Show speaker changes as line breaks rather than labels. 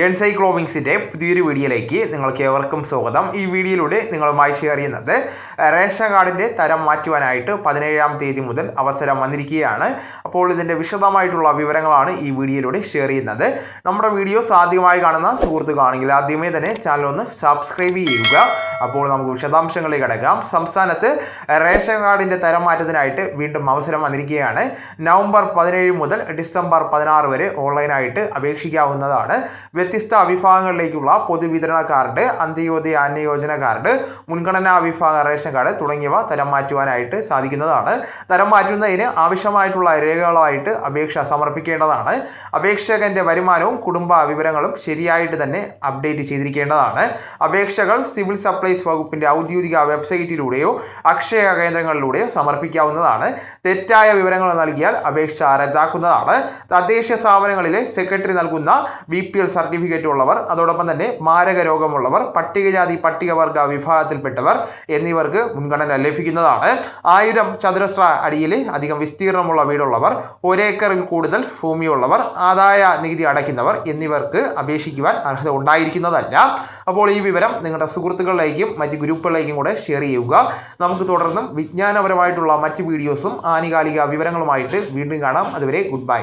എൻസൈക്ലോമിക്സിന്റെ പുതിയൊരു വീഡിയോയിലേക്ക് നിങ്ങൾക്ക് ഏവർക്കും സ്വാഗതം. ഈ വീഡിയോയിലൂടെ നിങ്ങളുമായി ഷെയർ ചെയ്യുന്നത് റേഷൻ കാർഡിന്റെ തരം മാറ്റുവാനായിട്ട് പതിനേഴാം തീയതി മുതൽ അവസരം വന്നിരിക്കുകയാണ്. അപ്പോൾ ഇതിന്റെ വിശദമായിട്ടുള്ള വിവരങ്ങളാണ് ഈ വീഡിയോയിലൂടെ ഷെയർ ചെയ്യുന്നത്. നമ്മുടെ വീഡിയോസ് ആദ്യമായി കാണുന്ന സുഹൃത്തുക്കാണെങ്കിൽ ആദ്യമേ തന്നെ ചാനൽ ഒന്ന് സബ്സ്ക്രൈബ് ചെയ്യുക. അപ്പോൾ നമുക്ക് വിശദാംശങ്ങളിലേക്ക് കിടക്കാം. സംസ്ഥാനത്ത് റേഷൻ കാർഡിന്റെ തരം മാറ്റത്തിനായിട്ട് വീണ്ടും അവസരം വന്നിരിക്കുകയാണ്. നവംബർ പതിനേഴ് മുതൽ ഡിസംബർ പതിനാറ് വരെ ഓൺലൈനായിട്ട് അപേക്ഷിക്കാവുന്നതാണ്. വ്യത്യസ്ത വിഭാഗങ്ങളിലേക്കുള്ള പൊതുവിതരണ കാർഡ് അന്ത്യോദയ അന്നയോജന കാർഡ് മുൻഗണനാ വിഭാഗ റേഷൻ കാർഡ് തുടങ്ങിയവ തരം മാറ്റുവാനായിട്ട് സാധിക്കുന്നതാണ്. തരം മാറ്റുന്നതിന് ആവശ്യമായിട്ടുള്ള രേഖകളായിട്ട് അപേക്ഷ സമർപ്പിക്കേണ്ടതാണ്. അപേക്ഷകന്റെ വരുമാനവും കുടുംബ വിവരങ്ങളും ശരിയായിട്ട് തന്നെ അപ്ഡേറ്റ് ചെയ്തിരിക്കേണ്ടതാണ്. അപേക്ഷകൾ സിവിൽ സപ്ലൈസ് വകുപ്പിന്റെ ഔദ്യോഗിക വെബ്സൈറ്റിലൂടെയോ അക്ഷയ കേന്ദ്രങ്ങളിലൂടെയോ സമർപ്പിക്കാവുന്നതാണ്. തെറ്റായ വിവരങ്ങൾ നൽകിയാൽ അപേക്ഷ റദ്ദാക്കുന്നതാണ്. തദ്ദേശ സ്ഥാപനങ്ങളിലെ സെക്രട്ടറി നൽകുന്ന ബി പി എൽ സർട്ടിഫിക്കറ്റ് ഉള്ളവർ അതോടൊപ്പം തന്നെ മാരക രോഗമുള്ളവർ പട്ടികജാതി പട്ടികവർഗ വിഭാഗത്തിൽപ്പെട്ടവർ എന്നിവർക്ക് മുൻഗണന ലഭിക്കുന്നതാണ്. ആയിരം ചതുരശ്ര അടിയിൽ അധികം വിസ്തീർണമുള്ള വീടുള്ളവർ ഒരേക്കറിൽ കൂടുതൽ ഭൂമിയുള്ളവർ ആദായ നികുതി അടയ്ക്കുന്നവർ എന്നിവർക്ക് അപേക്ഷിക്കുവാൻ അർഹത ഉണ്ടായിരിക്കുന്നതല്ല. അപ്പോൾ ഈ വിവരം നിങ്ങളുടെ സുഹൃത്തുക്കളിലേക്കും മറ്റ് ഗ്രൂപ്പുകളിലേക്കും കൂടെ ഷെയർ ചെയ്യുക. നമുക്ക് തുടർന്നും വിജ്ഞാനപരമായിട്ടുള്ള മറ്റ് വീഡിയോസും ആനുകാലിക വിവരങ്ങളുമായിട്ട് വീണ്ടും കാണാം. അതുവരെ ഗുഡ് ബൈ.